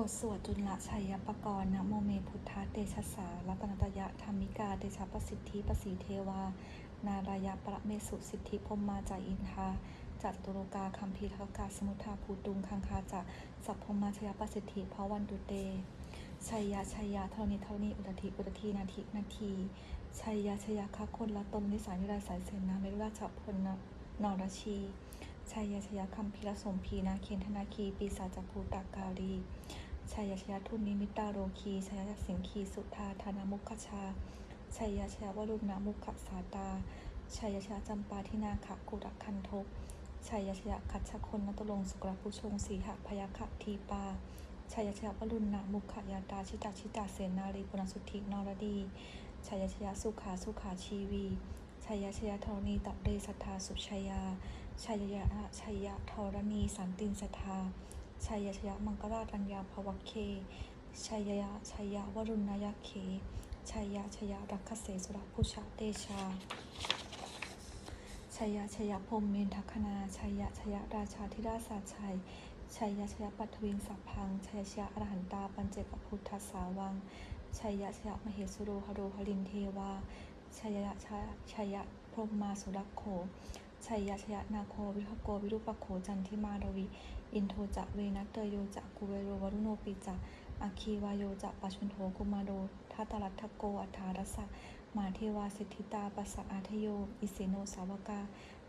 บทสวดจุลชัยปกรณ์นะโมเมพุทธะเตชะสารัตนตยะธรรมิกาเตชะประสิทธิประสีเทวา นารายะประเมสุสิทธิพมมาจาอินทาจัตุโลกาคัมภีทกาสมุทธาภูตุงคังคาจะสัพพมาชยประสิทธิภวันตุเตชัยยะชัยยะเท่านี้เท่านี้อุตติอุตตินาทีนาทีชัยยะชัยยะคะคนละตนนิสายนิรายสายเสนาเมรุราชพลนนรชีชัยยะชัยยะคัมภีรสมพีนาเคนธนาคีปีศาจภูตากาลี ชัยยะชยทุนนิมิตาโรคีชัยยะสิงคีสุธาธานามุขชา ชัยยะชยวรุณนามุขสาตา ชัยยะชยจำปาทินาขะกุรคันทกชัยยะชยคัชคนนตลงสุกรผู้ชงสีหพยาขะทีปาชัยยะชยวรุณนามุขยาตาชิตาชิตาเสนารีปุณสุทธินรดีชัยยะชยสุขาสุขาชีวีชัยยะชยธรณีตับเรสัทธาสุชยาชัยยะชัยยะธรณีสันตินสัทธา ชัยยะชยมังกราตัญญาภวเค ชัยยะชัยยะวรุณยเค ชัยยะชยรักขเสสุรพุชเตชา ชัยยะชยพมเมนทัคคณาชัยยะชยราชาธิราชาชัย ชัยยะชยปัทวิงสัพพัง ชัยชยอรหันตาปัญเจกพุทธสาวัง ชัยยะชยมเหสุโรหโรหลินเทวา ชัยยะชยชัยยะพรหมมาสุรักโขชัยยะชยนาโควิทโกวิรุปโขจันทิมารวีอินโทจะเวนัตเตโยจะกุเวโรวรุโนปิจะอาคีวายโยจะปัชุนโทกุมาโดทัตตลัทโกอัฏฐารสะมาเทวาสิทธิตาปัสสะอาทโย อิเสโนสาวกา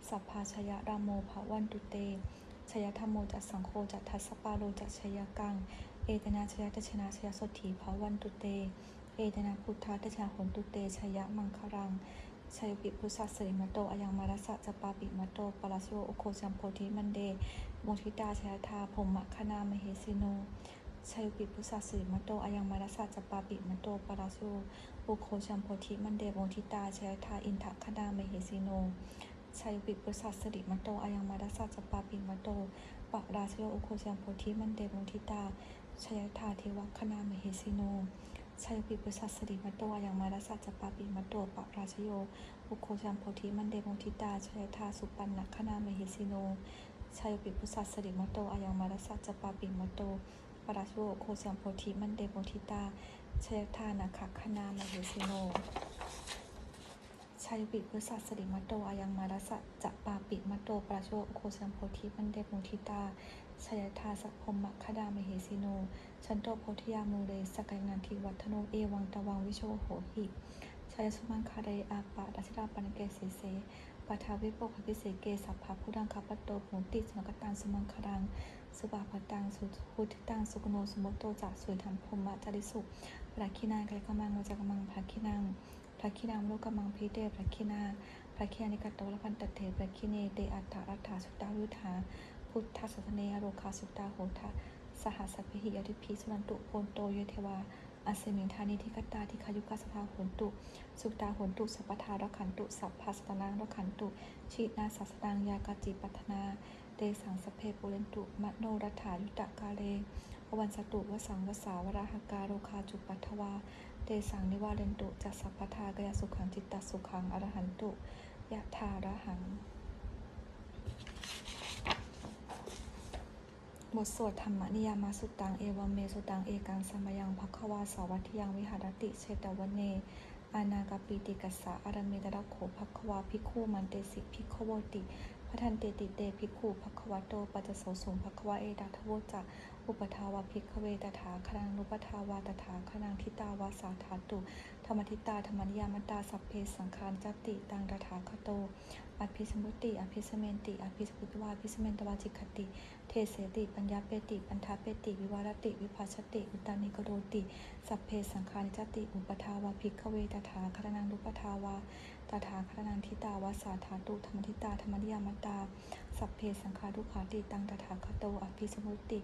สัพพาชยรามโมภวันตุเต ชยธรรมโมจัสสังโฆจัทัสปาโลจัชยกัง เอตนาชยตชนาชยสถีภวันตุเต เอตนาพุทธาตชนาหนตุเต ชยมังครังชัยปิพุทธสริมโตอายังมารัสสะจปาปิมโตปราชโยโอโคจัมโพธิมันเด โมทิตาชยธาพมคณามเหสิโนชัยปิพุทธสริมโตอายังมารัสสะจปาปิมโตปราชโยโอโคจัมโพธิมันเดโมทิตาชยธาอินทคณามเหสิโนชัยปิพุทธสริมโตอายังมารัสสะจปาปิมโตปราชโยโอโคจัมโพธิมันเดโมทิตาชยธาเทวคณามเหสิโนชัยปิปุสัสสริมโตอายังมารัสสะจปาปิมโตปะราชโยบุโคจัมโพธิมันเดโมทิตาชยธาสุปันนคณามเหสิโน ชัยปิพุสัสสริมโตอายังมารัสสะจปาปิมโตปราชโยโคจัมโพธิมันเดโมทิตาชยธานาคคณามเหสิโนชัยปิพุสัสสริมโตอายังมารัสสะจปาปิมโตปราชโยโคจัมโพธิมันเดโมทิตาชยธาสัพพมมคดามเหสิโน ชันโตโพธิยามูเรสกายนันทิวัฒโนเอวังตะวังวิโชโหหิชัยสุมังคาเรอาปาดัชราปันเกเสเส ปัทาวิปกขพิเศษเกสัพพะพุดังคาปโตโหติสนกตังสมังคารังสุบาปตังสุพุทธิตังสุกโนสมุตโตจะสุยธรรมพรหมจาริสุพระคินางไกลกมังโนจักมังพระคินังพระคินังโลกมังพีเตพระคินาพระคิานิกตโตละพันตเถพระคิเนเตอัตถาอัตถาสุตตาวิธาพุทธสัสเนอโรคาสุตตาโหทะสหัสสพหิยติพีสุนันตุโพนโตเยเทวา อเสมิงธานิธิกตาทิคายุกาสภาโหนตุ สุตาโหนตุ สัพพทารักขันตุ สัพพาสตนังรักขันตุ ชีนาสัสดังยากาจิปัทนา เตสังสเพปุเรนตุ มโนรัฐายุตะกาเลอวันสตุวสังวสาวราหกาโรคาจุปัทวา เตสังนิวาเรนตุจัสสัพพทากยสุขังจิตตสุขังอรหันตุยะธาระหัง บทสวดธรรมนิยามาสุตัง เอวเมสุตัง เอกังสมยังพัควาสาวัติยังวิหารติเชตวันเน อานากปีติกัสสะอารเมตระโขพัควาพิคูมันเตสิพิคโวติพระทันเตติเตพิคูพัควโตปัจโสสุงพัควาเอดัทโวจะ อุปทาวาภิกขเวตถาคนังนุปทาวาตถาคนังทิตาวาสาธาตุธรรมทิตาธรรมนิยามตาสัพเพสังขารจติตังตถาคโตอภิสมุติอภิสเมนติอภิสมุตวาอภิสเมนตวาจิกขติ เทเสติ ปัญญาเปติปัญทาเปติ วิวารติ วิภาชติ อุตานิกโรติ สัพเพสังขารจติ อุปทาวาภิกขเวตถาคณังรุปทาวาตถาคณังทิตาวาสาธาตุธรรมทิตาธรรมนิยามตา สัพเพสังขารุขาติตังตถาคโตอภิสมุติ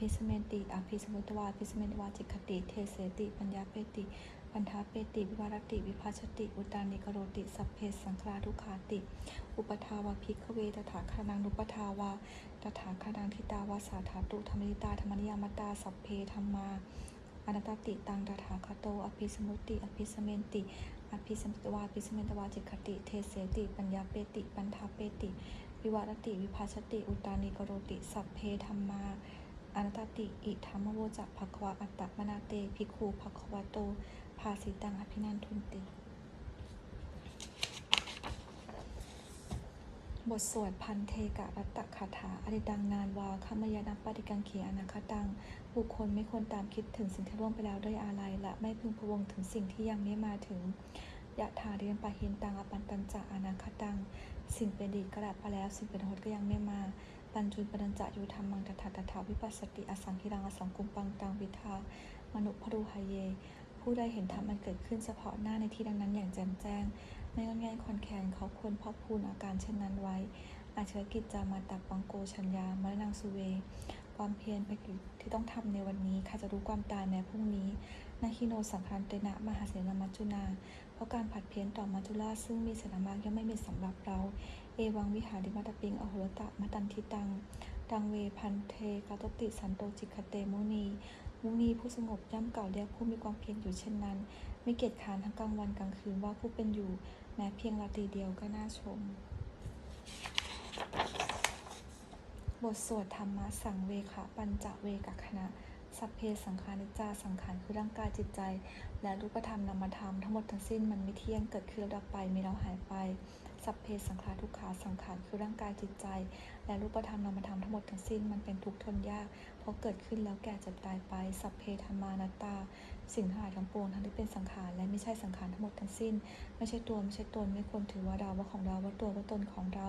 ภิสเมติอภิสมุตวาอภิสเมตวาจิกขติ เทเสติ ปัญญาเปติ ปันทาเปติวิวารติ วิภาชติ อุตานิกโรติ สัพเพสังขารุขาติ อุปทาวาภิกเวตถาคณังนุปทาวาตถาคานังทิตาวาสาธาตุธรรมนิตาธรรมนิยามตา สัพเพธรรมาอนัตติตังตถาคโต อภิสมุติ อภิสเมนติ อภิสมุตวาอภิสเมนตวาจิกขติ เทเสติ ปัญญาเปติ ปันทาเปติ วิวารติ วิภาชติ อุตานิกโรติ สัพเพธรรมา อนัตตติ อิธรรมโวจะภควะอัตตมนาเตภิกขุภควะโต ภาสิตังอภินันทุนติ บทสวดพันเทกะรัตตคาถาอริดังนานวาคามยานัปฏิกังเขียอนาคตัง บุคคลไม่ควรตามคิดถึงสิ่งที่ล่วงไปแล้วด้วยอาลัยและไม่พึงพวงถึงสิ่งที่ยังไม่มาถึงยะถาเรียนปะหินตังอปันตัญจะอนาคตัง สิ่งเป็นดีก็ดับไปแล้ว สิ่งเป็นอนาคตก็ยังไม่มา ปัญจุนปัญจะอยู่ธรรมังตถาตถาวิปัสสติอสังคิรังอสังกุมปังตังวิทามนุพรูหายเย ผู้ใดเห็นธรรมมันเกิดขึ้นเฉพาะหน้าในที่ดังนั้นอย่างแจ่มแจ้ง ไม่งอนแงนคอนแคนเขาควรพอกพูนอาการเช่นนั้นไว้ อาเชกิจจามาตักปังโกชัญญามรณังสุเว ความเพียรเป็นกิจที่ต้องทำในวันนี้ข้าจะรู้ความตายแม้พรุ่งนี้นาคิโนสังคารเตนะมหาเสนามัจจุนา เพราะการผัดเพี้ยนต่อมัจจุราชซึ่งมีเสนามากย่อมไม่มีสำหรับเรา เอวังวิหาริมัตปิงอโหรตะมตันทิตัง ดังเวพันเทกาตติสันโตจิกเตมุนี มุนีผู้สงบย่ำเก่าเรียกผู้มีความเพียรอยู่เช่นนั้น ไม่เกียจค้านทั้งกลางวันกลางคืนว่าผู้เป็นอยู่แม้เพียงราตรีเดียวก็น่าชม บทสวดธรรมะสังเวคะปัญจเวกคณะ สัพเพสังขาริจจาสังขารคือร่างกายจิตใจ และรูปธรรมนามธรรมทั้งหมดทั้งสิ้นมันไม่เที่ยงเกิดขึ้นแล้วดับไปมีแล้วหายไป สัพเพสังขารทุกขาสังขารคือร่างกายจิตใจ และรูปธรรมนามธรรมทั้งหมดทั้งสิ้นมันเป็นทุกข์ทนยาก เพราะเกิดขึ้นแล้วแก่เจ็บตายไป สัพเพธรรมานัตตา สิ่งทั้งหลายทั้งปวงทั้งที่เป็นสังขารและไม่ใช่สังขารทั้งหมดทั้งสิ้น ไม่ใช่ตัวไม่ใช่ตนไม่ควรถือว่าเราว่าของเราว่าตัวว่าตนของเรา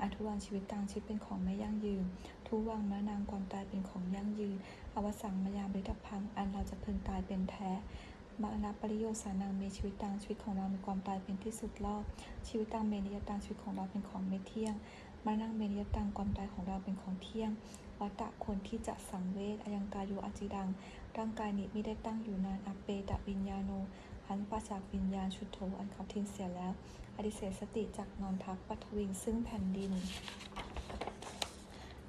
อาทุวังชีวิตต่างชีวิตเป็นของไม่ยั่งยืนทุวังมะนางความตายเป็นของยั่งยืน อวสังมายามฤทธพัง อันเราจะพึงตายเป็นแท้มรณปริโยสานังมีชีวิตต่างชีวิตของเรามีความตายเป็นที่สุดรอบ ชีวิตต่างเมนิยตังชีวิตของเราเป็นของไม่เที่ยงมรณงเมนิยตังความตายของเราเป็นของเที่ยง วัตตะคนที่จะสังเวชอายังกายโยอาจิดัง ร่างกายนี้ไม่ได้ตั้งอยู่นานอเปตะวิญญาโนหันปาจากวิญญาณชุดโถอันเขาทิ้งเสียแล้ว อดิเสสติจากนอนทักปัทวิงซึ่งแผ่นดิน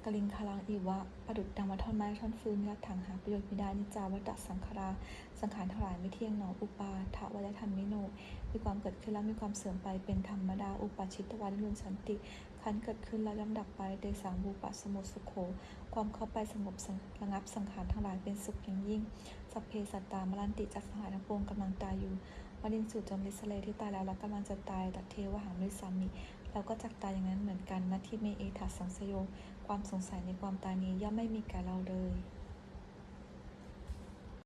กลิงคาลังอีวะประดุดดังมาท่อนไม้ท่อนฟืนยัดถังหาประโยชน์ไม่ได้นิจาวัตสังขาราสังขารทั้งหลายไม่เที่ยงหนออุปาทะวัฏธรรมมิโนมีความเกิดขึ้นแล้วมีความเสื่อมไปเป็นธรรมดาอุปาชิตวันลุนสันติขันเกิดขึ้นแล้วย่อมดับไปเดสังบูปะสมุสุโข ความเข้าไปสงบสงระงับสังขารทั้งหลายเป็นสุขอย่างยิ่งสัพเพสัตตามรันติจักสังหารทั้งปวงกำลังตายอยู่วดินสูตรจมลิสเลที่ตายแล้วและกำลังจะตายตัดเทวหังมิสามิ เราก็จักตายอย่างนั้นเหมือนกันนะที่เมเอทัสสังสโย ความสงสัยในความตายนี้ย่อมไม่มีแก่เราเลย